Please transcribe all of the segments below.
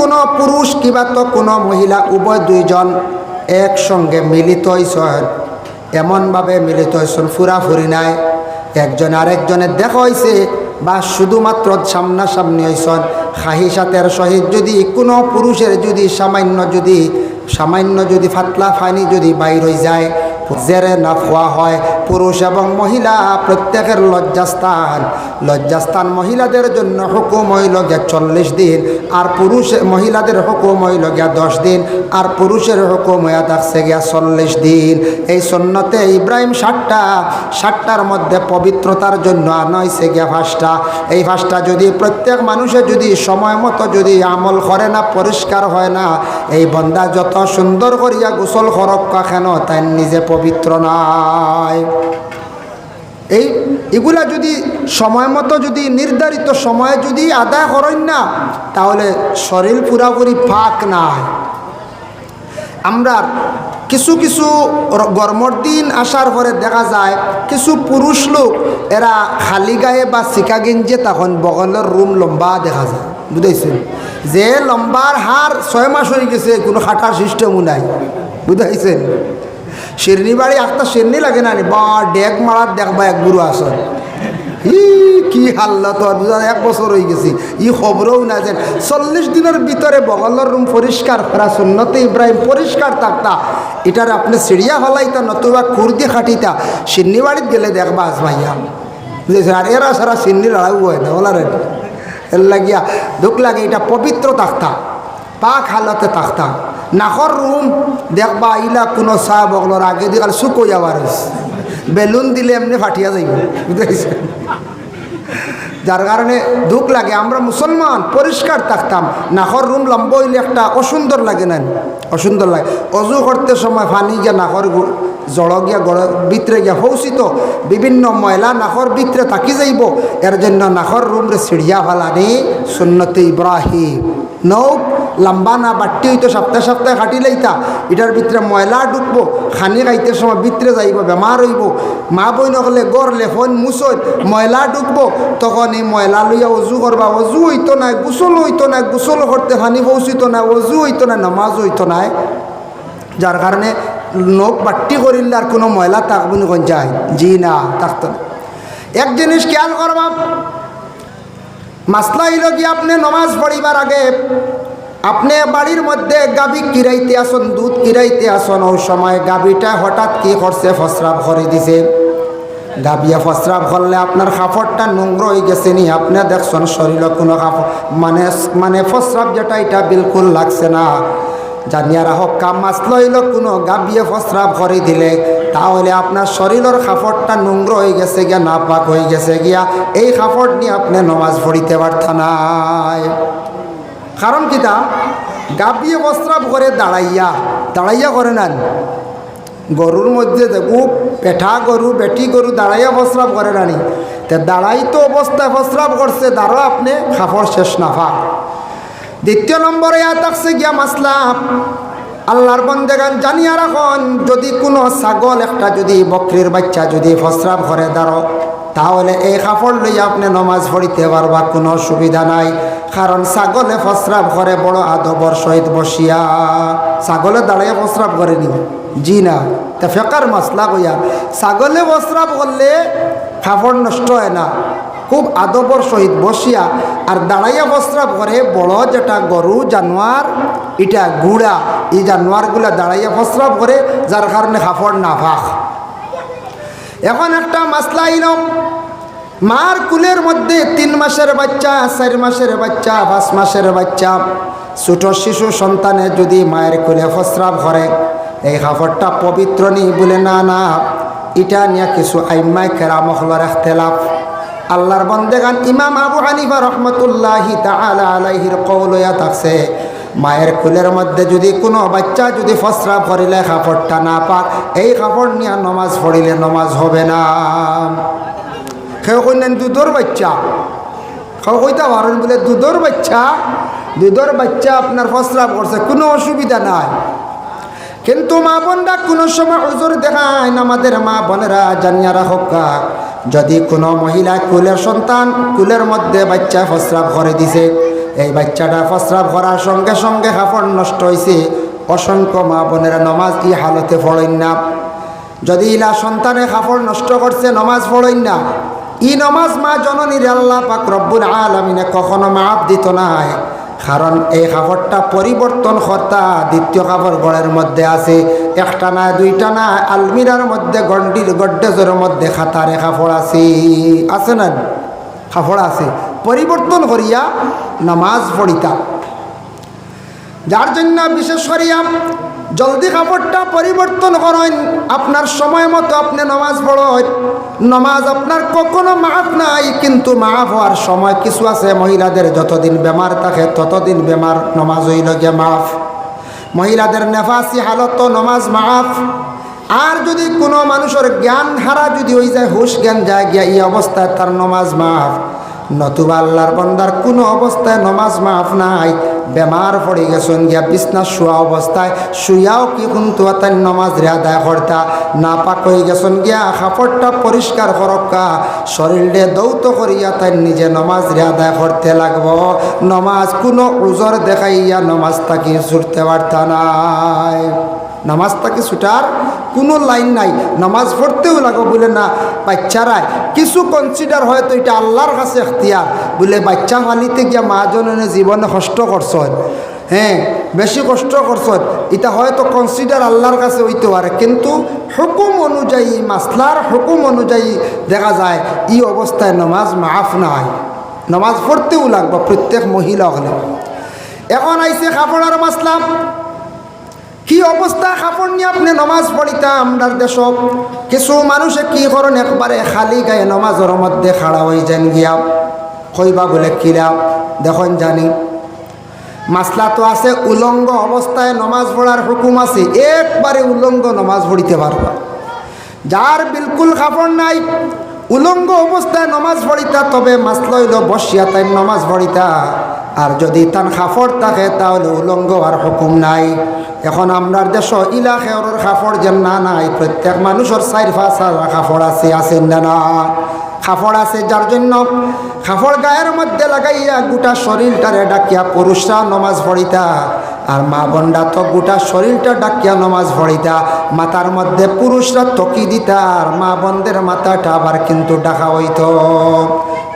কোনো পুরুষ কিবা তো কোনো মহিলা, উভয় দুইজন একসঙ্গে মিলিত হয়েছেন এমনভাবে মিলিত হয়েছেন ফুরাফুরি নাই। একজন আরেকজনের দেখা হয়েছে বা শুধুমাত্র সামনাসামনি হয়েছেন খাহিসাতের সহিত যদি, কোনো পুরুষের যদি সামান্য যদি সামান্য যদি ফাতলা ফানি যদি বাইর হয়ে যায় জেরে না খোয়া হয়। পুরুষ এবং মহিলা প্রত্যেকের লজ্জাস্থান। লজ্জাস্থান মহিলাদের জন্য হুকুম হইল গিয়া চল্লিশ দিন, আর পুরুষ মহিলাদের হুকুম হইল গিয়া দশ দিন, আর পুরুষের হুকুম হইয়া থাকছে গিয়া চল্লিশ দিন। এই সন্ন্যতে ইব্রাহিম ষাটটা ষাটটার মধ্যে পবিত্রতার জন্য আনাইছে গিয়া ফাঁসটা এই ফাঁসটা যদি প্রত্যেক মানুষের যদি সময় মতো যদি আমল করে না, পরিষ্কার হয় না, এই বন্দা যত সুন্দর করিয়া গোসল খরক্কা কেন, তাই নিজে পবিত্র নয় এই, এগুলা যদি সময় মতো যদি নির্ধারিত সময়ে যদি আদায় করেন না, তাহলে শরীর পুরাপুরি ফাঁক নাই। আমরা কিছু কিছু গরমর দিন আসার পরে দেখা যায়, কিছু পুরুষ লোক, এরা খালি গায়ে বা শিকা গেঞ্জে তখন বগলের রুম লম্বা দেখা যায়। বুঝাইছেন? যে লম্বার হার ছয় মাস হয়ে গেছে, কোনো খাটার সিস্টেমও নাই। বুঝাইছেন? শিরনি বাড়ি একটা শিরনি লাগে না? বা, ডেক মারার দেখবা এক গুরু আসন। ই, কি হাল্লা তো এক বছর হয়ে গেছি। ই খবরও না যেন চল্লিশ দিনের ভিতরে বগলের রুম পরিষ্কার করা, সুন্নতে ইব্রাহিম পরিষ্কার থাকতা। এটার আপনি সিঁড়িয়া হলাইতা, নতুবা কুর্দি খাটিতা। সিন্নি বাড়িত গেলে দেখবা আস ভাইয়া। বুঝেছেন আর এরা সারা সিন্নি লড়াই হয় না ওলার এর লাগিয়া দুঃখ লাগে, এটা পবিত্র থাকতা। পাক হালতে থাকতা। নাকর রুম দেখবা ইলা কোনো চাহ বগলর আগে দিয়ে আর শুকো যাবার বেলুন দিলে এমনি ফাটিয়া যাইব বুঝেছেন যার কারণে দুঃখ লাগে, আমরা মুসলমান পরিষ্কার থাকতাম। নাকর রুম লম্ব হইলে একটা অসুন্দর লাগে না। অসুন্দর লাগে। অজু করতে সময় পানি গিয়া নাকর জড় গিয়া গড় ভিতরে গিয়া হৌসিত বিভিন্ন ময়লা নাকর ভিতরে থাকি যাইব। এর জন্য নাকর রুমরে সিঁড়িয়া ফালানি সুন্নতে ইব্রাহিম। নৌ লম্বা না বাট্টি হইতো, সপ্তাহে সপ্তাহে খাটি লাইতা। এটার ভিতরে ময়লা ঢুকবো খানি খাইতে সময় ভিতরে যাইব বেমার হইব। মা বই নকলে গড় লেফন মুসত ময়লা ঢুকবো তখন এই ময়লা লইয়া অজু করবা অজু হইতো না গোসল হইতো না গোসল করতে ফানি পৌঁছিত না অজু হইতো না নামাজ হইতো না যার কারণে নখ বাট্টি করিলে আর কোনো ময়লা তাকবুনি যায়, জি না থাকতো এক জিনিস খেয়াল করবা মাসলা হইল কি আপনি নমাজ পড়িবার আগে আপনি বাড়ির মধ্যে গাবি কিরাইতে আসন, দুধ কিরাইতে আসন, ওই সময় গাবিটা হঠাৎ কি করছে? ফসরাব করে দিছে। গাবিয়া ফসরাব করলে আপনার কাপড়টা নোংর হয়ে গেছে নি। আপনি দেখছেন শরীরে কোনো মানে মানে ফসরাব যেটা, এটা বিলকুল লাগছে না। জানিয়ারা হোক কাম মাছ লইল কোনো গাবিয়ে ফসরাব করে দিলে তাহলে আপনার শরীরের কাপড়টা নোংর হয়ে গেছে গিয়া, নাপাক হয়ে গেছে গিয়া, এই কাপড় নিয়ে আপনি নমাজ পড়িতে পারতা নাই কারণ কিতা? গাবিয়ে বস্ত্রাব করে দাঁড়াইয়া দাঁড়াইয়া করে নেন। গরুর মধ্যে দেখু, পেঠা গরু, বেটি গরু দাঁড়াইয়া প্রস্রাব করে রানি। তে দাঁড়াই তো অবস্থায় প্রস্রাব করছে দাঁড়ো আপনি খাফর শেষ নাফা। দ্বিতীয় নম্বরে থাকছে গিয়া মাসলা। আল্লাহর বন্দেগান জানিয়া রাখন, যদি কোনো ছাগল একটা যদি বকরির বাচ্চা যদি প্রস্রাব করে দাঁড়ো তাহলে এই কাপড় লইয়া আপনি নমাজ পড়িতে পারবা কোনো অসুবিধা নাই, কারণ ছাগলে প্রস্রাব করে বড় আদবর সহিত বসিয়া। ছাগলে দাঁড়িয়ে প্রস্রাব করেনি? জি না। তা ফেকার মশলা কইয়া, ছাগলে প্রস্রাব করলে কাপড় নষ্ট হয় না। খুব আদবর সহিত বসিয়া আর দাঁড়াইয়া প্রস্রাব করে বড় যেটা গরু, জানোয়ার এটা গুড়া, এই জানোয়ারগুলা দাঁড়াইয়া প্রস্রাব করে যার কারণে কাপড় না ভাগ এখন একটা মাসলা আইলাম মার কুলের মধ্যে তিন মাসের বাচ্চা, চার মাসের বাচ্চা, পাঁচ মাসের বাচ্চা। ছোট শিশু সন্তানে যদি মায়ের কুলে ফস্রাব করে এই কাপড়টা পবিত্র নি বলে না না। এটা নিয়ে কিছু আইম্মাই কেরামহলার এখতেলাফ। আল্লাহর বন্দেগান ইমাম আবু হানিফা রহমতুল্লাহি তাআলা আলাইহির কৌলয়া থাকছে, মায়ের কুলের মধ্যে যদি কোনো বাচ্চা যদি ফসরাব করিলে কাপড়টা না পাক, এই কাপড় নিয়ে নমাজ পড়িলে নমাজ হবে না। কেউ কইলেন, দুধর বাচ্চা? কেউ কইতে পারেন বলে, দুধর বাচ্চা? দুধর বাচ্চা আপনার ফসরাব করছে, কোনো অসুবিধা নাই। কিন্তু মা বোনরা কোনো সময় হুজুর দেখায় আমাদের মা বোনেরা জানিয়া রাখা যদি কোনো মহিলা কুলের সন্তান কুলের মধ্যে বাচ্চা ফসরাব করে দিছে, এই বাচ্চাটা প্রস্রাব করার সঙ্গে সঙ্গে কাপড় নষ্ট হয়েছে অসংখ্য মা বোনেরা নমাজ কি হালতে পড়েন না? যদি ইলা সন্তানে কাপড় নষ্ট করছে, নমাজ পড়েন না? ই নমাজ মা জননীর আল্লাহ পাক রব্বুল আলমিনে কখনো মাপ দিত নাই। কারণ এই কাপড়টা পরিবর্তন কর্তা দ্বিতীয় কাপড় গড়ের মধ্যে আছে, একটা না, দুইটা না, আলমিরার মধ্যে, গন্ডির, গড্ডেজের মধ্যে খাতারে কাপড় আছে। আছে না? কাপড় আছে। পরিবর্তন করিয়া নামাজ পড়িতা। যার জন্য বিশেষ করিয়া জলদি কাপড়টা পরিবর্তন করেন। আপনার সময় মতো আপনি নমাজ পড়েন। নমাজ আপনার কখনো মাফ নাই, কিন্তু মাফ হওয়ার সময় কিছু আছে। মহিলাদের যতদিন বেমার থাকে, ততদিন বেমার নমাজ হইল গিয়ে মাফ। মহিলাদের নেফাসি হালত নমাজ মাফ। আর যদি কোনো মানুষের জ্ঞান হারা যদি হয়ে যায়, হুশ জ্ঞান যায় গিয়া এই অবস্থায় তার নমাজ মাফ। নতুবা আল্লাহর বন্দার কোনো অবস্থায় নমাজ মাফ নাই। বেমার পড়ে গেছেন গিয়া বিছনা শোয়া অবস্থায় শুয়াও কি কিন্তু তাই নমাজ আদায় করতা না পাক হয়ে গেছেন গিয়া কাপড়টা পরিষ্কার করক্কা শরীরে দৌত করিয়া তাই নিজে নমাজ আদায় করতে লাগব। নমাজ কোনো উজর দেখাইয়া নমাজ তাকে ছুটতে পারতা নাই। নামাজ তাকে ছুটার কোনো লাইন নাই। নামাজ পড়তেও লাগো, বলে না, বাচ্চারাই। কিছু কনসিডার হয়তো এটা আল্লাহর কাছে এখতিয়ার। বলে বাচ্চা ফালিতে গিয়া মা জননে জীবনে কষ্ট করছেন। হ্যাঁ বেশি কষ্ট করছেন। এটা হয়তো কনসিডার আল্লাহর কাছে হইতে পারে। কিন্তু হুকুম অনুযায়ী, মাসলার হুকুম অনুযায়ী দেখা যায় এই অবস্থায় নামাজ মাফ নাই। নামাজ পড়তেও লাগবে প্রত্যেক মহিলা হলে। এখন আইসে কাপড়ার মাসলাম কি অবস্থা কাপড় নিয়ে আপনি নমাজ পড়িতা আমরার দেশ কিছু মানুষে কি করেন একবারে খালি গায়ে নমাজের মধ্যে খাড়া হয়ে যান গিয়া। কইবা বলে কিরা দেখুন জানি। মাসলা তো আছে, উলঙ্গ অবস্থায় নমাজ পড়ার হুকুম আছে, একবারে উলঙ্গ নমাজ পড়িতে পারবা। যার বিলকুল কাপড় নাই, উলঙ্গ অবস্থায় নমাজ পড়িতা, তবে মাসলা হইল বসিয়া তাই নমাজ পড়িতা। আর যদি তার খাফড় থাকে, তাহলে উলঙ্গ আর হুকুম নাই। এখন আমরার দেশ ইলা খেয়রের খাফড় যেন না নাই, প্রত্যেক মানুষের চাইর ফাঁস খাফড় আছে আছেন না না? খাফড় আছে যার জন্য খাফড় গায়ের মধ্যে লাগাইয়া গোটা শরীরটারে ডাকিয়া পুরুষরা নমাজ পড়িতা। আর মা বন্ডা তো গোটা শরীরটা ডাকিয়া নমাজ পড়িতা। মাথার মধ্যে পুরুষরা তকি দিতা, আর মা বন্ধের মাথাটা আবার কিন্তু ডাকা হইত।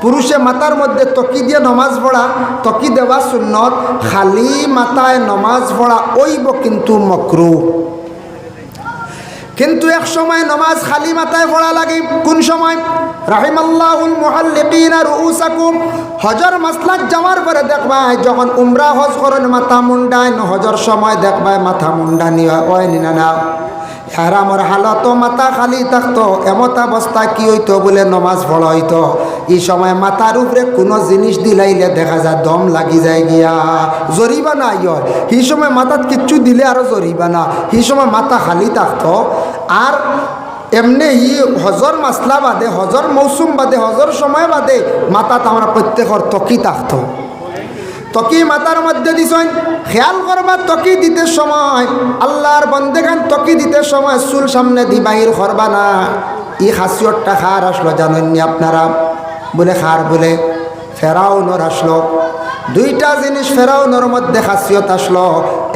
পুরুষে মাথার মধ্যে তকি দিয়ে নমাজ পড়া, তকি দেওয়া সুন্নত, খালি মাথায় নমাজ পড়া, ওইব কিন্তু মকরু। কিন্তু এক সময় নমাজ খালি মাথায় পড়া লাগে, কোন সময়? রাহিমাল্লাহুল হজর মাসলাক যাওয়ার পরে দেখবাই যখন উমরা হজ করেন, মাথা মুন্ডায়, হজর সময় দেখবাই মাথা মুন্ডা নিয়া ওই নিনা না হারামর হালত মাথা খালি থাকতো, এমত অবস্থায় কি হইতো বলে নমাজ পড়া হইতো। এই সময় মাথার উপরে কোনো জিনিস দিলাইলে দেখা যায় দম লাগি যায় গিয়া। জরিবা না ইয় সেই সময় মাথাত কিচ্ছু দিলে আরও জরিবা না সেই সময় মাথা খালি থাকতো। আর এমনি ই হজর মাসলা বাদে, হজর মৌসুম বাদে, হজর সময় বাদে মাথাত আমরা প্রত্যেকর তকি থাকতো? তকি মাতার মধ্যে দিছেন খেয়াল করবার তকি দিতে সময়। আল্লাহর বন্দেগান তকি দিতে সময় চুল সামনে দি, বাহির করবা না। ই হাসিয়রটা খার আসলো, জানেননি আপনারা? বলে, খার বলে, ফেরাউনর আসলো। দুইটা জিনিস ফেরাউনর মধ্যে খাসিয়ত আসলো।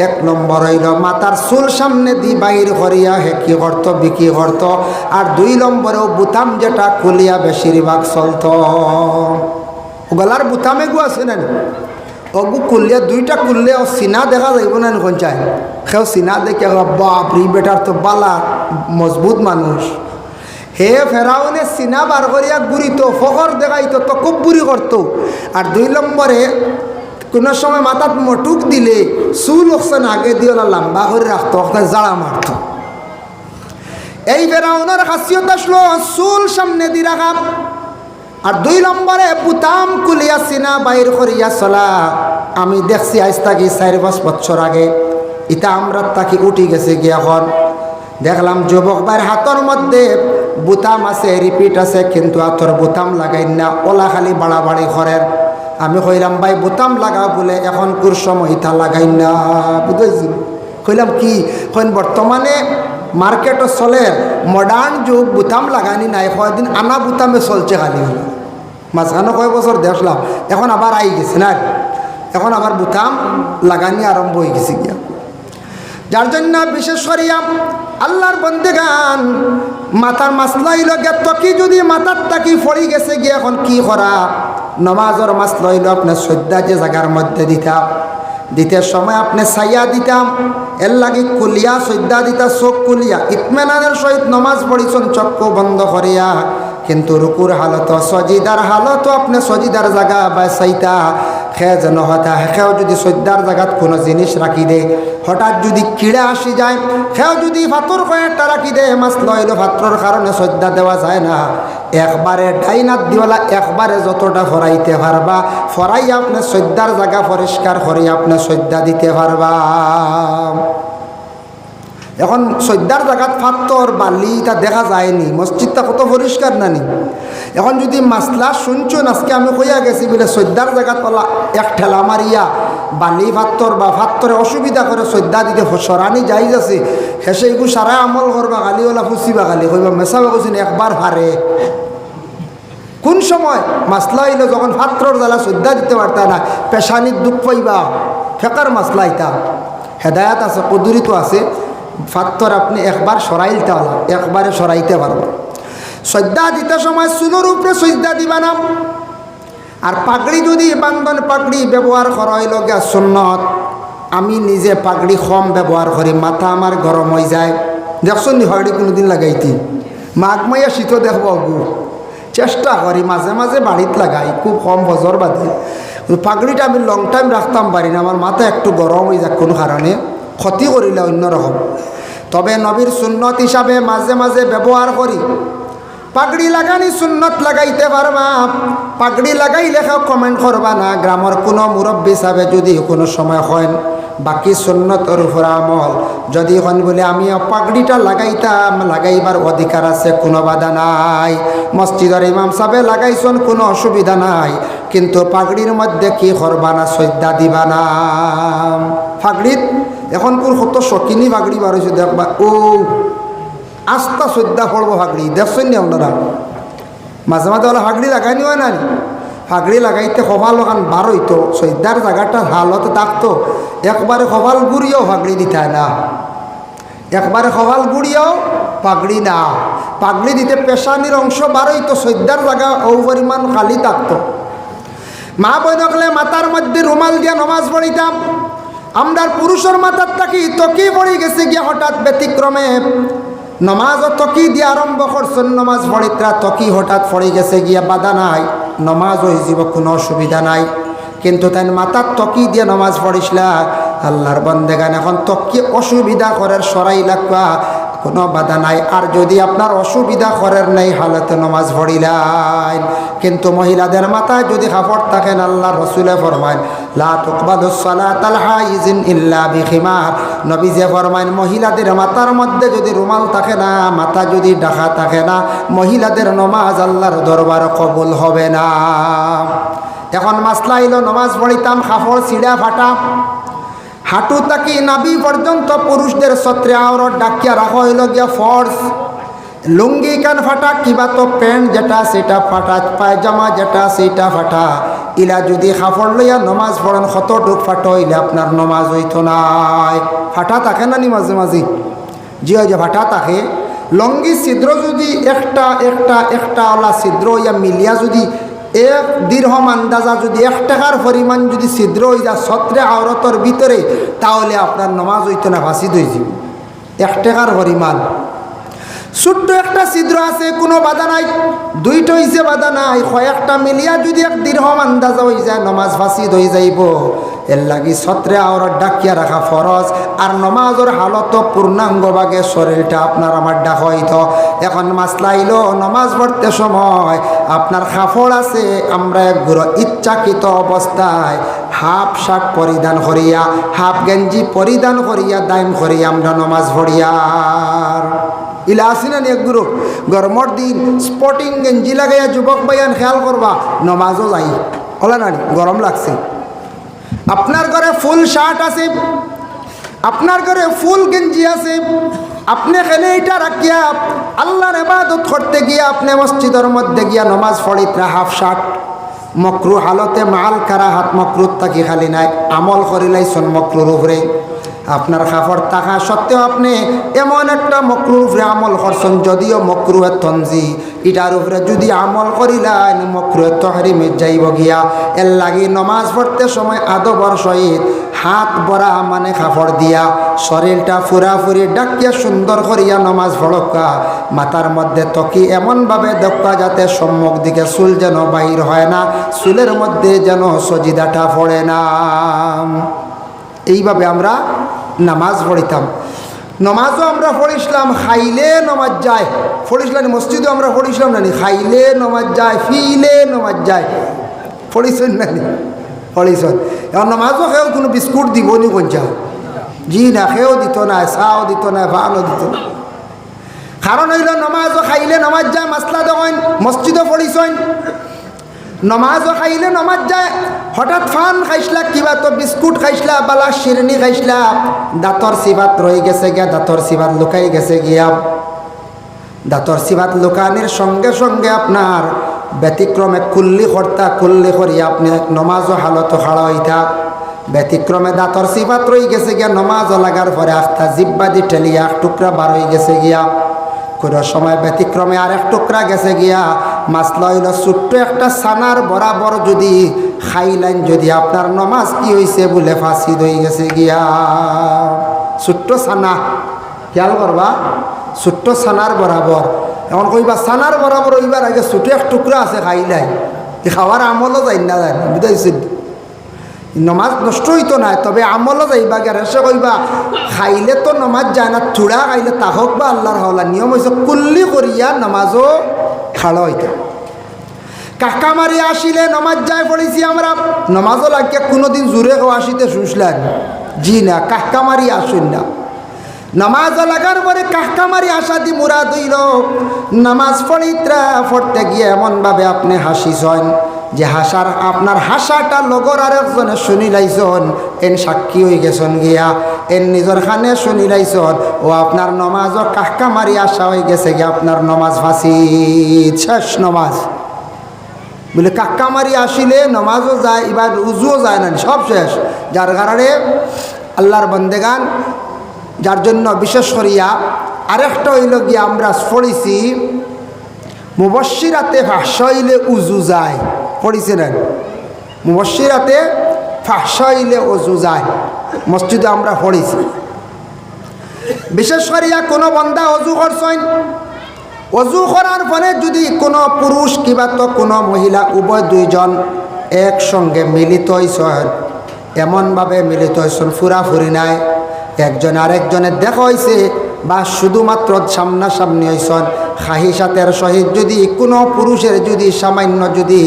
এক নম্বর হইল, মাতার চুল সামনে দি, বাহির করিয়া হে কি করত, বিক্রি করত। আর দুই নম্বরেও বুতাম যেটা, খুলিয়া বেশিরভাগ চলত। গলার বুতামে গু আছে না অগু কুললে দুইটা কুললে ও সিনা দেখা যাইব না চাই। সেও সিনা দেখে বাপরি বেটার তো বালা, মজবুত মানুষ। হে ফেরাউনে সিনা বার করিয়া গুড়িত ফখর দেখাইতো তো খুব বুড়ি করতো আর দুই নম্বরে কোনো সময় মাথাত মটুক দিলে চুল ওখানে আগে দিয়ে ওলা লম্বা করে রাখতো ওখানে জাড়া মারতো এই ফেরাউনের খাসিয়ত আসলো, চুল সামনে দি রাখা আর দুই নম্বরে, বুতাম কুলিয়া সিনা বাইর করিয়া চলা। আমি দেখছি আজ তাকি চার, পাঁচ বছর আগে। ইতা আমরা তাকে উঠি গেছে গিয়ে এখন দেখলাম যুবক ভাইয়ের হাতর মধ্যে বুতাম আছে, রিপিট আছে, কিন্তু হাতর বুতাম লাগাই না। ওলা খালি বাড়াবাড়ি ঘরের আমি কইলাম, ভাই, বুতাম লাগাও বলে এখন কোর সময় ইটা লাগাই না। বুঝেছি কইলাম, কি? কইন, বর্তমানে মার্কেটও চলে মডার্ন যুগ বুতাম লাগানি নাই, কয়দিন আনা বুতামে চলছে খালি হলো। মাঝখানে কয় বছর দেখলাম, এখন আবার আই গেছে না? এখন আবার বুতাম লাগানি আরম্ভ হয়ে গেছে গিয়া। যার জন্য বিশেষ করিয়া আল্লাহর বন্দেগান মাথার মাসলা হইল গে তকি যদি মাথার তাকি ফড়ি গেছে গিয়ে এখন কি করা নমাজর মাসলা হইল আপনার শ্রদ্ধা যে জায়গার মধ্যে দিতাম দিতে সময় আপনি সাইয়া দিতাম, এর লাগে কুলিয়া সৈদ্যা দিতা, চোখ কুলিয়া ইতমেনানের সহিত নমাজ পড়িছন, চক্ষু বন্ধ করিয়া। কিন্তু রুকুর হালত, সজিদার হালত আপনি সজিদার জায়গা বা সাইতা খে যেন হতা, সেও যদি সৈদ্যার জায়গাত কোনো জিনিস রাখি দে হঠাৎ যদি কিড়া আসি যায়, সেও যদি ভাতর কয়েকটা রাখি দেয়, মাছ লইল ভাতর কারণে শ্রদ্ধা দেওয়া যায় না। একবারে ডাইনাত দিওয়ালা, একবারে যতটা ফরাইতে পারবা ফরাই আপনি শ্রদ্ধার জায়গা পরিষ্কার করে আপনি শ্রদ্ধা দিতে পারবা। এখন সদ্যার জায়গাত ফাত্তর বালি তা দেখা যায়নি মসজিদটা কত পরিষ্কার নানি এখন যদি মাসলা শুনছুন আজকে আমি কইয়া গেছি বলে সদ্যার জায়গাত ওলা এক ঠেলা মারিয়া বালি ফাত্তর বা ফাত্তরে অসুবিধা করে সদ্যা দিতে সরানি যাই যাচ্ছে হেসে এগু সারা আমল করবা গালি ওলা ফুসিবা গালি, কইবা মেসাবা কৈছেন একবার হারে কোন সময় মাসলা হইল যখন ফাত্রর জ্বালা শ্রদ্ধা দিতে পারতা না পেশানির দুঃখ পাইবা ফেকার মাসলা ইতা হেদায়াত আছে কদুরিত আছে। ফাত্তর আপনি একবার সরাইলতে হলা একবারে সরাইতে পারব। শ্রদ্ধা দিতে সময় সুনোর উপরে শ্রদ্ধা দিবা না। আর পাগড়ি যদি বান্ধন পাগড়ি ব্যবহার করা হইল গিয়া সুন্নত। আমি নিজে পাগড়ি কম ব্যবহার করি, মাথা আমার গরম হয়ে যায়। দেখছ নি হয়ডি কোনোদিন লাগাইতি? মাঘ মাইয়া শীত দেখব চেষ্টা করি, মাঝে মাঝে বাড়িত লাগাই, খুব কম বজর বাদে। পাগড়িটা আমি লং টাইম রাখতাম পারি না, আমার মাথা একটু গরম হয়ে যাক কোনো কারণে। ক্ষতি করিলে অন্যরকম তবে নবীর সুন্নত হিসাবে মাঝে মাঝে ব্যবহার করি। পাগড়ি লাগানি সুন্নত লাগাইতে পারবা, পাগড়ি লাগাইলে কেউ কমেন্ট করবা না। গ্রামের কোনো মুরব্বী হিসাবে যদি কোনো সময় হয় বাকি সুন্নতর উপর আমল। যদি হন বলে আমি পাগড়িটা লাগাইতাম, লাগাইবার অধিকার আছে, কোনো বাধা নাই। মসজিদের ইমাম সাহেব লাগাইছন, কোনো অসুবিধা নাই। কিন্তু পাগড়ির মধ্যে কি করবা না শ্রদ্ধা দিবা না। পাগড়িত এখন কোন কত শকিনি পাগড়ি বার হয়েছে দেখবা ও আস্তা শ্রদ্ধা পড়ব ফাগড়ি দেখছেন নি আপনারা মাঝে মাঝে ওলা ফাগড়ি লাগাই নিও না? ফাগড়ি লাগাইতে কপাল ওখান বার হইতো শ্রদ্ধার জায়গাটা হালতে থাকতো একবারে কপাল গুড়িয়েও ফাগড়ি দিতে না। একবারে কপাল গুড়িয়েও পাগড়ি না। পাগড়ি দিতে পেশানির অংশ বার হইতো শ্রদ্ধার জায়গা ও পরিমাণ খালি থাকতো মা বই নকলে মাথার মধ্যে রুমাল দিয়া নমাজ পড়িতাম আমরার পুরুষের মাথার থাকি তকি পড়ি গেছে গিয়া হঠাৎ ব্যতিক্রমে। নমাজ তকি দিয়ে আরম্ভ করছেন, নমাজ পড়িত্রা তকি হঠাৎ পড়ে গেছে গিয়া বাধা নাই, নমাজ ও যাব কোনো অসুবিধা নাই। কিন্তু তাই মাথার তকি দিয়ে নমাজ পড়িসলা, আল্লাহর বন্দেগান এখন তককে অসুবিধা করার সরাই লাগবা। কোনো বাধা নাই। আর যদি আপনার অসুবিধা করার নেই, হালতে নমাজ পড়িলাইন কিন্তু মহিলাদের মাথায় যদি কাপড় থাকেন আল্লাহ রসুলে ফরমাইন, মহিলাদের মাথার মধ্যে যদি রুমাল থাকে না, মাথা যদি ডাকা থাকে না, মহিলাদের নমাজ আল্লাহর দরবার কবুল হবে না। এখন মাসলা হইল, নমাজ পড়িতাম, কাপড় ছিঁড়া ফাটা। হাঁটু তাকি নাবি পর্যন্ত পুরুষদের সত্রে আওরত ডাকিয়া রাখা হইল গিয়া ফর্স। লুঙ্গি কান ফাটা কিবা তো প্যান্ট যেটা সেটা ফাটা, পায়জামা যেটা সেটা ফাটা। ইলা যদি কাপড় লইয়া নমাজ পড়েন, কতটুক ফাটো হইলে আপনার নমাজ হইতো নাই। ফাটা থাকে না নি মাঝে মাঝে? জি যে ফাটা থাকে। লঙ্গি ছিদ্র যদি একটা একটা একটা ওলা ছিদ্র ইয়া মিলিয়া যদি এক দীর্ঘম আন্দাজা যদি এক টাকার পরিমাণ যদি ছিদ্র হয়ে যায় সত্রে আওরতর ভিতরে, তাহলে আপনার নমাজ হইতো না ভাসিত হয়ে যাব। এক টাকার পরিমাণ। ছোট্ট একটা ছিদ্র আছে, কোনো বাধা নাই। দুইটা হইছে বাধা নাই কয়েকটা মিলিয়া যদি এক দীর্ঘম আন্দাজা হয়ে যায়, নমাজ ফাঁসিদ হয়ে যাইব। এর লাগি সত্রে আওরত ডাকিয়া রাখা ফরজ, আর নমাজের হালত পূর্ণাঙ্গভাগে শরীরটা আপনার আমার ডাক হইতো এখন মাসলা আইলো, নমাজ পড়তে সময় আপনার কাপড় আছে, আমরা এক একগুলো ইচ্ছাকৃত অবস্থায় হাফ শার্ট পরিধান করিয়া, হাফ গেঞ্জি পরিধান করিয়া, দাইম করিয়া আমরা নমাজ পড়িয়ার ইলা আসিনা নি একগুলো গরমর দিন স্পটিং গেঞ্জি লাগাইয়া যুবক বাইয়ান খেয়াল করবা নমাজও যাই। ওলা নানি গরম লাগছে। আপনার ঘরে ফুল শার্ট আছে, আপনার ঘরে ফুল গেঞ্জি আছে, আপনি খেলে এটা রাখিয়া আল্লাহর এবাদত করতে গিয়া আপনি মসজিদের মধ্যে গিয়া নমাজ পড়িত্রা হাফ শার্ট মক্রু হালতে মাল কারা হাত মক্রুত থাকি খালি নাই, আমল করিলাইছন মক্রুর উপরে। আপনার খাফর থাকা সত্ত্বেও আপনি এমন একটা মক্রুর উপরে আমল করছেন, যদিও মক্রুয়ের তঞ্জি ইটার উপরে যদি আমল করিলেন মক্রুয়ের তহরিমে যাইব গিয়া। এর লাগি নমাজ পড়তে সময় আদবর সহিত হাত বরা মানে খাফর দিয়া শরীরটা ফুরাফুরি ডাকিয়া সুন্দর করিয়া নমাজ ভড়কা মাথার মধ্যে তকি এমনভাবে দেখা যাতে সম্মুখ দিকে চুল যেন বাহির হয় না, চুলের মধ্যে যেন সজিদাটা পড়ে না। এইভাবে আমরা নামাজ পড়িতাম। নমাজও আমরা পড়িছিলাম খাইলে নমাজ যায়। পড়িছিলাম মসজিদও আমরা পড়িছিলাম নানি খাইলে নমাজ যায় ফিলে নমাজ যায়। পড়িছেন নানি পড়িছেন এখন নমাজও খেয়েও কোনো বিস্কুট দিব নি কোনচা জি না, খেয়েও দিত না, চাও দিত না ভানও দিত না। কারণ হইল নমাজও খাইলে নমাজ যায়, মাসলা দেখেন মসজিদও পড়িছেন নমাজও খাইলে নমাজ যায়। হঠাৎ ফান খাইছলা, কিবা তো বিস্কুট খাইছলা, বালা শিরনি খাইছলা দাঁতর সিবাত রয়ে গেছে গিয়া দাঁতর সিবাত লুকাই গেছে গিয়া। দাঁতর সিবাত লুকানির সঙ্গে সঙ্গে আপনার ব্যতিক্রমে কুল্লি কর্তা কুল্লি করিয়া আপনি নমাজও হালত খাড়া হইতা ব্যতিক্রমে দাঁতর সিবাত রয়ে গেছে গিয়া নমাজও লাগার পরে আস্তা জিব্বা দি ঠেলিয়া টুকরা বার হয়ে গেছে গিয়া। কোনো সময় ব্যতিক্রমে আর এক টুকরা গেছে গিয়া মাছ লইল ছোট্ট একটা সানার বরাবর যদি খাইলেন যদি আপনার নমাজ কি হয়েছে বলে ফাঁসি হয়ে গেছে গিয়া। ছোট্ট সানা, খেয়াল করবা? ছোট্ট সানার বরাবর। এখন কইবা সানার বরাবর ওইবার আগে ছোট এক টুকরা আছে খাইলাই। এই খাওয়ার আমলও যাই না জানি বুঝাইছি নমাজ নষ্ট হইতো না, তবে আমলও যাইবা এসে কইবা, খাইলে তো নমাজ যায় না, থুড়া খাইলে তাহক বা আল্লাহর হাওলা। নিয়ম হয়েছে কুল্লি করিয়া নমাজও খাড়া হইতাম কাকা মারি আসিলে নমাজ যায় পড়েছি আমরা, নমাজও লাগিয়া কোনোদিন জুড়ে কেউ আসিতে শুনছিলেন জি না, কাকা মারি আসুন না। নামাজ লাগার পরে কাকা মারি আশা দি মুরা দইল নামাজ পড়িত্রা পড়তে গিয়ে এমনভাবে আপনি হাসি হাসিছেন। যে হাসার, আপনার হাসাটা লগর আর একজনে শুনি লাইছন, এন সাক্ষী হয়ে গেছন গিয়া, এন নিজের খানে শুনি লাইছন, ও আপনার নমাজও কাহকা মারি আসা হয়ে গেছে গিয়া, আপনার নমাজ ফাঁসি, শেষ নমাজ। বলে কাক্কা মারি আসিলে নমাজও যায় এবার উজুও যায় না, সব শেষ। যার কারণে আল্লাহর বন্দেগান, যার জন্য বিশেষ করিয়া আরেকটা হইল গিয়া আমরা পড়েছি, মুবশিরাতে ফাঁসইলে উজু যায়। পড়েছিলেন মুবশিরাতে ফাঁসইলে উজু যায়, মসজিদে আমরা পড়েছি। বিশেষ করিয়া কোনো বন্দা অজু করছেন? অজু করার ফলে যদি কোনো পুরুষ কিবা তো কোনো মহিলা, উভয় দুইজন একসঙ্গে মিলিত হয়েছেন এমনভাবে মিলিত হয়েছেন ফুরাফুরি নাই। একজন আরেকজনের দেখা হয়েছে বা শুধুমাত্র সামনাসামনি হয়েছেন খাহিসাতের সহিত যদি কোনো পুরুষের যদি সামান্য যদি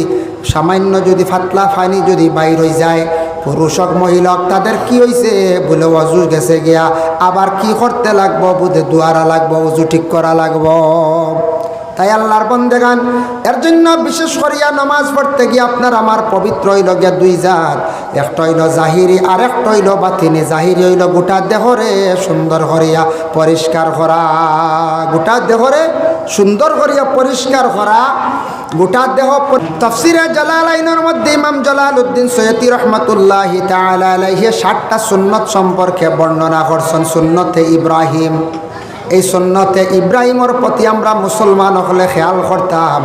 সামান্য যদি ফাতলা ফানি যদি বাইর হয়ে যায় পুরুষ হোক মহিলা তাদের কি হয়েছে বলে অজু গেছে গিয়া, আবার কি করতে লাগবো? বুধে দুয়ারা লাগবো, অজু ঠিক করা লাগবো? তাই আল্লাহর বন্দেগান। এর জন্য বিশেষ করিয়া নামাজ পড়তে গিয়ে আপনার আমার পবিত্র হইল গিয়া দুই জাত। একটা হইল জাহিরি আর একটা হইল বাতিনি। জাহিরি হইল গোটা দেহরে সুন্দর করিয়া পরিষ্কার করা। গোটা দেহরে সুন্দর করিয়া পরিষ্কার করা। গোটা দেহ তফসিরে জালাল আইনের মধ্যে ইমাম জালাল উদ্দিন সৈয়দি রহমতুল্লাহ তালাহে ষাটটা সুন্নত সম্পর্কে বর্ণনা করছেন সুন্নতে ইব্রাহিম। এই সুন্নতে ইব্রাহিমর প্রতি আমরা মুসলমান হলে খেয়াল করতাম।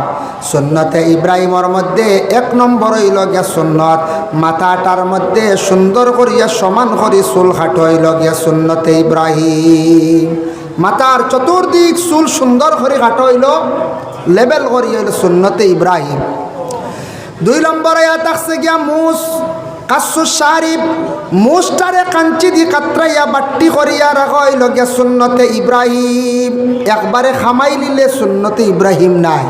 সুন্নতে ইব্রাহিমর মধ্যে এক নম্বর হইল গিয়া সুন্নত। মাথাটার মধ্যে সুন্দর করিয়া সমান করি চুল খাটো হইল গিয়া সুন্নতে ইব্রাহিম। মাথার চতুর্দিক চুল সুন্দর করে খাটো হইল, লেবেল করি হইল সুন্নতে ইব্রাহিম। দুই নম্বরে থাকছে গিয়া মুস কাসু শারিফ মুসটারে কাঞ্চি দি কাতরাইয়া বাট্টি করিয়া রাখা হইল গিয়া সুন্নতে ইব্রাহিম। একবারে খামাই নিলে সুন্নতে ইব্রাহিম নাই।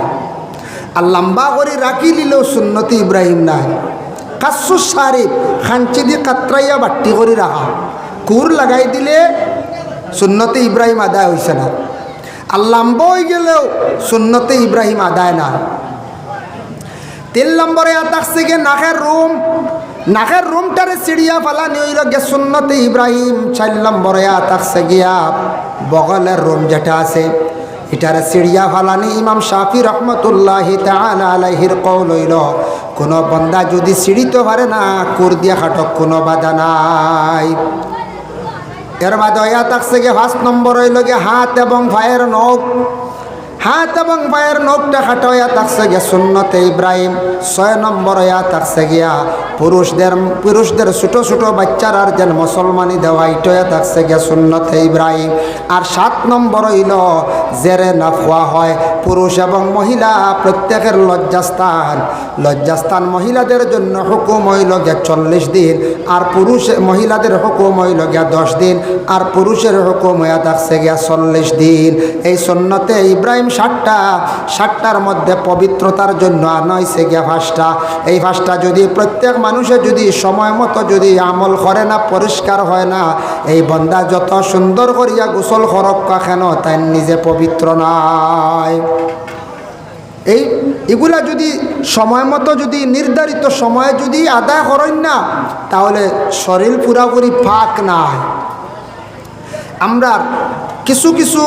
আর লম্বা করে রাখি নিলেও সুন্নতে ইব্রাহিম নাই। কাসু শারিফ খাঞ্চি দি কাতরাইয়া বাট্টি করে রাখা। কুর লাগাই দিলে সুন্নতে ইব্রাহিম আদায় হয়েছে না। আর লম্বা হয়ে গেলেও সুন্নতে ইব্রাহিম আদায় না তিন নম্বরে থাকছে গিয়ে নাকের রুম নাকের রুমটারে চিড়িয়া ফালানি হইল গে সুন্নতে ইব্রাহিম। চার নম্বরে থাকছে গিয়া, বগলের রুম যেটা আছে, এটারে চিড়িয়া ফালানি ইমাম শাফি রহমতুল্লাহ আলাইহির কৌল হইল, কোনো বন্দা যদি সিঁড়িতে পারে না, কুর দিয়া খাটক কোনো বাধা নাই। এর বাদে ইয়া থাকছে গিয়ে ফার্স্ট নম্বর হইল গিয়ে, হাত এবং ভাইয়ের নখ হাত এবং পায়ের নখটা খাটাইয়া থাকছে গিয়া সুন্নতে ইব্রাহিম ছয় নম্বর ইয়া থাকছে গিয়া পুরুষদের পুরুষদের ছোট ছোট বাচ্চার আর যেন মুসলমানি দেওয়া ইটয়া থাকছে গিয়া সুন্নতে ইব্রাহিম। আর সাত নম্বর হইল জেরে না খোয়া হয় পুরুষ এবং মহিলা প্রত্যেকের লজ্জাস্থান। লজ্জাস্থান মহিলাদের জন্য হুকুম হইল গিয়া চল্লিশ দিন আর পুরুষ মহিলাদের হুকুম হইল গিয়া দশ দিন আর পুরুষের হুকুম হইয়া থাকছে গিয়া চল্লিশ দিন। এই সন্ন্যতে ইব্রাহিম ষাটটা ষাটটার মধ্যে পবিত্রতার জন্য আনাইছে গিয়া ফাঁসটা এই ফাঁসটা যদি প্রত্যেক মানুষে যদি সময় মতো যদি আমল করে না, পরিষ্কার হয় না, এই বন্দা যত সুন্দর করিয়া গোসল খরক কেন, তাই নিজে পবিত্র নয় এই, এগুলা যদি সময় মতো যদি নির্ধারিত সময়ে যদি আদায় করেন না, তাহলে শরীর পুরাপুরি ফাঁক নাই। আমরা কিছু কিছু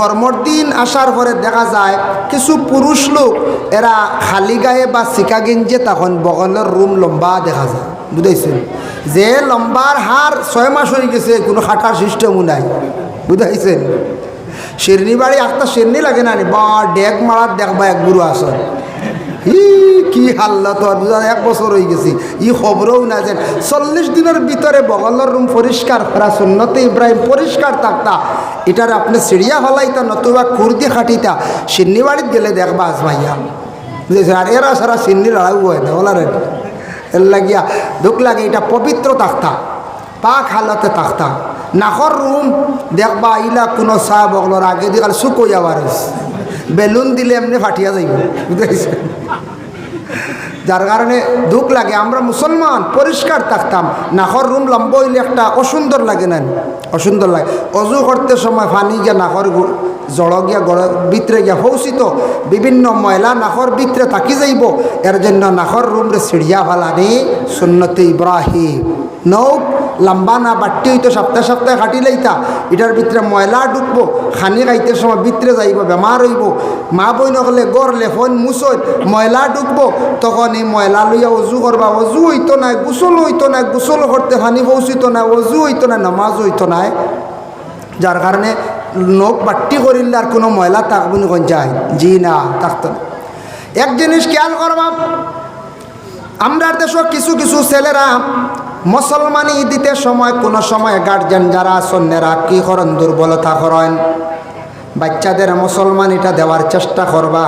গরমর দিন আসার পরে দেখা যায়, কিছু পুরুষ লোক এরা খালি গায়ে বা শিকা গেঞ্জে তখন বগলের রুম লম্বা দেখা যায় বুঝাইছেন যে লম্বার হার ছয় মাস হয়ে গেছে, কোনো খাটার সিস্টেমও নাই বুঝাইছেন শিরনি বাড়ি একটা শিরনি লাগে না বা ডেক মারার দেখবা এক বুড়ো আসন ই কি হাল্লা বুঝা এক বছর হয়ে গেছি। ই খবরও না যে চল্লিশ দিনের ভিতরে বগলের রুম পরিষ্কার করা, সুন্নতে ইব্রাহিম পরিষ্কার থাকতা। এটার আপনি সিঁড়িয়া হলাইতা, নতুবা কুর্দি খাটিতা। সিন্নি বাড়িত গেলে দেখবা আজ ভাইয়া। আর এরা সারা সিন্নি লড়াই হয় না বলার এর লাগিয়া দুঃখ লাগে, এটা পবিত্র থাকতা, পাক হালতে থাকতা। নাকর রুম, দেখবা ইলা কোনো চাহ বগলর আগে দিয়ে আর শুকো যাবার বেলুন দিলে এমনি ফাটিয়া যাইব। বুঝেছেন? যার কারণে দুঃখ লাগে। আমরা মুসলমান, পরিষ্কার থাকতাম। নাখর রুম লম্ব হইলে একটা অসুন্দর লাগে না। অসুন্দর লাগে। অজু করতে সময় ফানি গিয়া নাখর জড় গিয়া গড় ভিতরে গিয়া পৌঁছিত বিভিন্ন ময়লা নাখর ভিতরে থাকি যাইব। এর জন্য নাখর রুমরে সিঁড়িয়া ফালানি সুন্নতি ইব্রাহিম। নৌ লম্বা না বাট্টি হইতো, সপ্তাহে সপ্তাহে কাটি লাইতা। এটার ভিতরে ময়লা ঢুকবো, খানি খাইতে সময় ভিতরে যাইব বেমার হইব। মা বই নকলে গড় লেফন মুসত ময়লা ঢুকবো। তখন এই ময়লা লইয়া অজু করবা অজু হইতো না গোসল হইতো না গোসল করতে ফানি পৌঁছিত না অজু হইতো না নামাজ হইতো না যার কারণে নখ বাট্টি করিলে আর কোনো ময়লা থাকব কোন যায় জি না থাকতো না। এক জিনিস খেয়াল করবা আমরা দেশ কিছু কিছু ছেলেরা মুসলমানি দিতে সময়, কোনো সময় গার্জেন যারা সন্ন্যেরা কি করেন? দুর্বলতা করেন। বাচ্চাদের মুসলমানিটা দেওয়ার চেষ্টা করবা।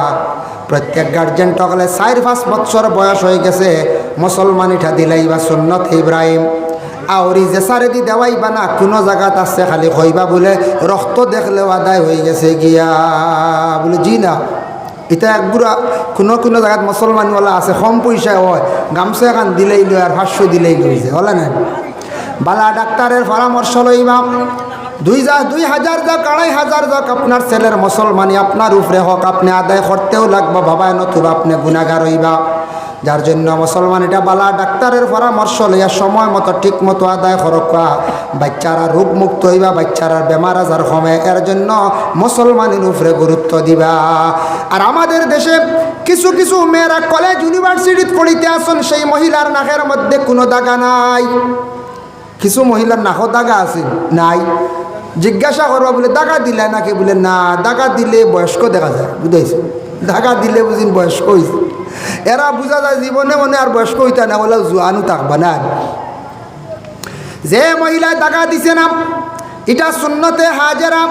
প্রত্যেক গার্জেন টকলে চার পাঁচ বছর বয়স হয়ে গেছে, মুসলমানিটা দিলাই বা সুন্নত ইব্রাহিম। আউরি যে সারে দি দেওয়াইবা না, কোনো জায়গাত আছে, খালি কইবা বলে, রক্ত দেখলেও আদায় হয়ে গেছে গিয়া। বলে, জি না। এটা একগুড়া কোনো কোনো জায়গাত মুসলমানওয়ালা আছে, কম পয়সায় হয়। গামছা এখান দিলেই লই আর পাঁচশো দিলেই লইছে হলে না বালা ডাক্তারের পরামর্শ লইবা দুই যা দুই হাজার যাক আড়াই হাজার যাক আপনার ছেলের মুসলমানি আপনার উপরে হোক, আপনি আদায় করতেও লাগবে বাবায় নতুবা আপনি গুণাগার হইবা। যার জন্য মুসলমান এটা বালা ডাক্তারের পরামর্শ লইয়া সময় মতো ঠিক মতো আদায় করকা বাচ্চারা রোগ মুক্ত হইবা, বাচ্চারা বেমার আজার কমে। এর জন্য মুসলমানের উপরে গুরুত্ব দিবা। আর আমাদের দেশে কিছু কিছু মেয়েরা কলেজ ইউনিভার্সিটিত পড়িতে আসন, সেই মহিলার নাকের মধ্যে কোনো দাগা নাই। কিছু মহিলার নাকও দাগা আছে, নাই। জিজ্ঞাসা করবা, বলে, দাগা দিলে নাকি? বলে, না, দাগা দিলে বয়স্ক দেখা যায়। বুঝাইছে। দাগা দিলে বুঝিন বয়স্ক হয়েছে এরা বোঝা যায়, জীবনে মনে আর বয়স্ক হইতে না। বলে, জোয়ানো থাকবা না। যে মহিলা দাগা দিছে না এটা শূন্যতে হাজেরা।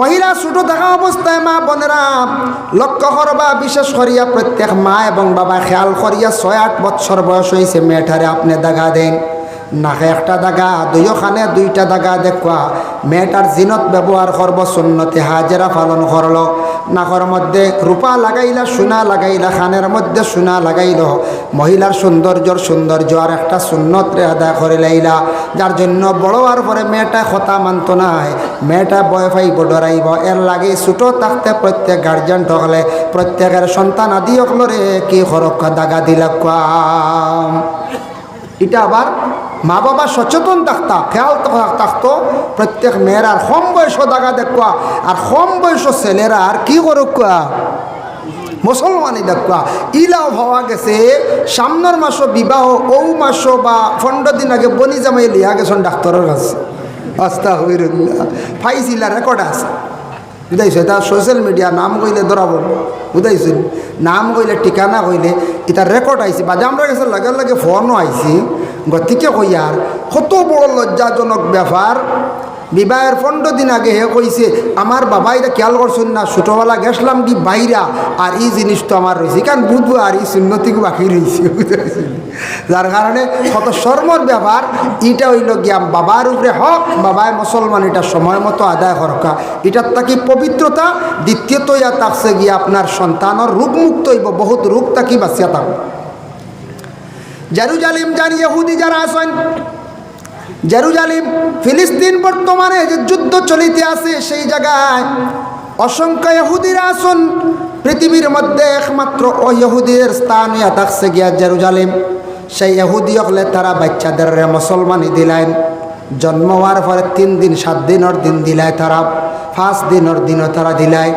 মহিলা ছোট থাকা অবস্থায় মা বোনেরা, লক্ষ্য করবা, বিশেষ করিয়া প্রত্যেক মা এবং বাবা খেয়াল করিয়া ছয় আট বছর বয়স হয়েছে মেয়েটারে আপনি দাগা দেন। নাকে একটা দাগা দুইখানে দুইটা দাগা দেখুয়া মেয়েটার জিনত ব্যবহার করব, সুন্নতে হাজেরা পালন করল। নাকর মধ্যে রূপা লাগাইলা, সোনা লাগাইলা, খানের মধ্যে সোনা লাগাইল। মহিলার সৌন্দর্যর সৌন্দর্য আর একটা সুন্নতরে আদায় করে লাইলা। যার জন্য বড় হওয়ার পরে মেয়েটা কথা মানত নাই। মেয়েটা বয় পাইব ডরাইব এর লাগে ছোটো থাকতে প্রত্যেক গার্জেন ঠকলে প্রত্যেকের সন্তান আদি অকলরে কি সরক্ষা দাগা দিলা কোয়াম এটা আবার মা বাবা সচেতন থাকতা, খেয়াল থাক- থাকতো প্রত্যেক মেয়ের আর কম বয়স দাগা দেখুয়া আর কম বয়স ছেলেরা আর কি করুক মুসলমানই দেখবা ইলাও হওয়া গেছে সামনের মাসও বিবাহ, ঔ মাসও বা পনেরো দিন আগে বনি জামাই লিয়া গেছেন ডাক্তারের কাছে। আস্তা হইরুল্লাহ ফাইছিলা রেকর্ড আছে। বুঝাইছে? এটা সোশ্যাল মিডিয়া নাম কইলে ধরাব। বুঝাইছো? নাম কইলে ঠিকানা কইলে এটা রেকর্ড আইছি। বা আমরা গেছে, লগে লগে ফোনও আইছি। গতিকে কই আর, কত বড় লজ্জাজনক ব্যাপার। বিবাহের পনেরো দিন আগে হে কইছে, আমার বাবা এটা খেয়াল করছেন না, ছোটোবেলা গেছিলাম কি বাইরা, আর এই জিনিস তো আমার রয়েছে। কারণ বুঝব আর এই সুন্নতিকে বাকি রয়েছে যার কারণে কত শর্মর ব্যাপার, এটা হইল গিয়া বাবার উপরে হক বাবায় মুসলমান, এটা সময় মতো আদায় করকা। এটার তাকি পবিত্রতা? দ্বিতীয়ত ইয়া থাকছে গিয়া আপনার সন্তানের রোগমুক্ত হইব, বহুত রোগ তাকি বাঁচিয়া থাকবে। জেরুজালিম যান ইহুদি যারা আসেন জেরুজালিম, ফিলিস্তিন বর্তমানে যে যুদ্ধ চলিতে আছে, সেই জায়গায় অসংখ্য ইহুদিরা আসুন পৃথিবীর মধ্যে একমাত্র ও স্থান থাকছে গিয়া জেরুজালিম। সেই ইহুদি হলে তারা বাচ্চাদের মুসলমানি দিলেন। জন্ম হওয়ার পরে তিন দিন, সাত দিনের দিন দিলায় তারা, পাঁচ দিনের দিনও তারা দিলায়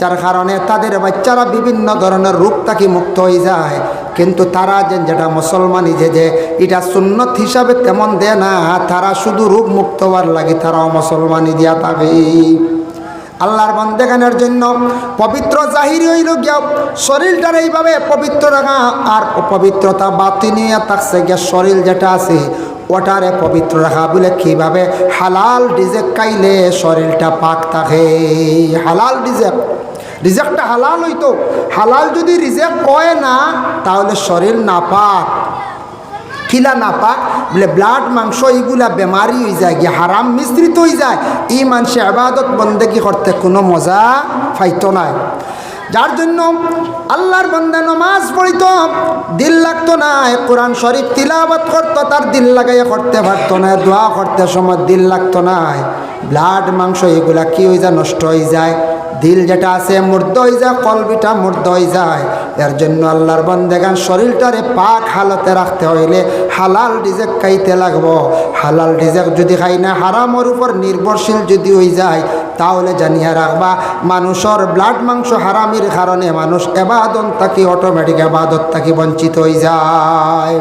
যার কারণে তাদের বাচ্চারা বিভিন্ন ধরনের রূপ তাকে মুক্ত হয়ে যায়। কিন্তু তারা যে যেটা মুসলমানি যে যে এটা সুন্নত হিসাবে তেমন দেয় না, তারা শুধু রূপ মুক্ত হওয়ার লাগে তারাও মুসলমানি দিয়া থাকে। আল্লাহর বন্দেগানের জন্য পবিত্র জাহির হইল গিয়া শরীরটার এইভাবে পবিত্র রাখা আর পবিত্রতা বাতিনিয়া থাকছে গিয়া শরীর যেটা আছে ওটারে পবিত্র রাখা। বলে কীভাবে? হালাল ডিজেক খাইলে শরীরটা পাক থাকে। হালাল ডিজেক রিজেক্টটা হালাল হইতো। হালাল যদি রিজেক্ট হয় না, তাহলে শরীর না পাক খিলা না পাক বলে ব্লাড মাংস, এইগুলা বেমারি হয়ে যায়, গিয়ে হারাম মিশ্রিত হয়ে যায়। এই মানুষে আবাদত বন্দেগি করতে কোনো মজা পাইতো নাই যার জন্য আল্লাহর বন্দে নমাজ পড়িত, দিল লাগতো না কোরআন শরীফ তিলাবাত করতো, তার দিল লাগাইয়া করতে পারতো না, দোয়া করতে সময় দিল লাগতো না। ব্লাড মাংস এগুলা কি হয়ে যায়? নষ্ট হয়ে যায়। দিল যেটা আছে মূর্দ হয়ে যায়, কলবিটা মূর্দ হয়ে যায়। এর জন্য আল্লাহর বন্দেগান শরীরটারে পাক হালতে রাখতে হইলে হালাল ডিজেক খাইতে লাগবো। হালাল ডিজেক যদি খাই না, হারামর উপর নির্ভরশীল যদি হয়ে যায়, তাহলে জানিয়া রাখবা, মানুষের ব্লাড মাংস হারামির কারণে মানুষ এবাদত থাকি অটোমেটিক এবাদত থাকি বঞ্চিত হয়ে যায়।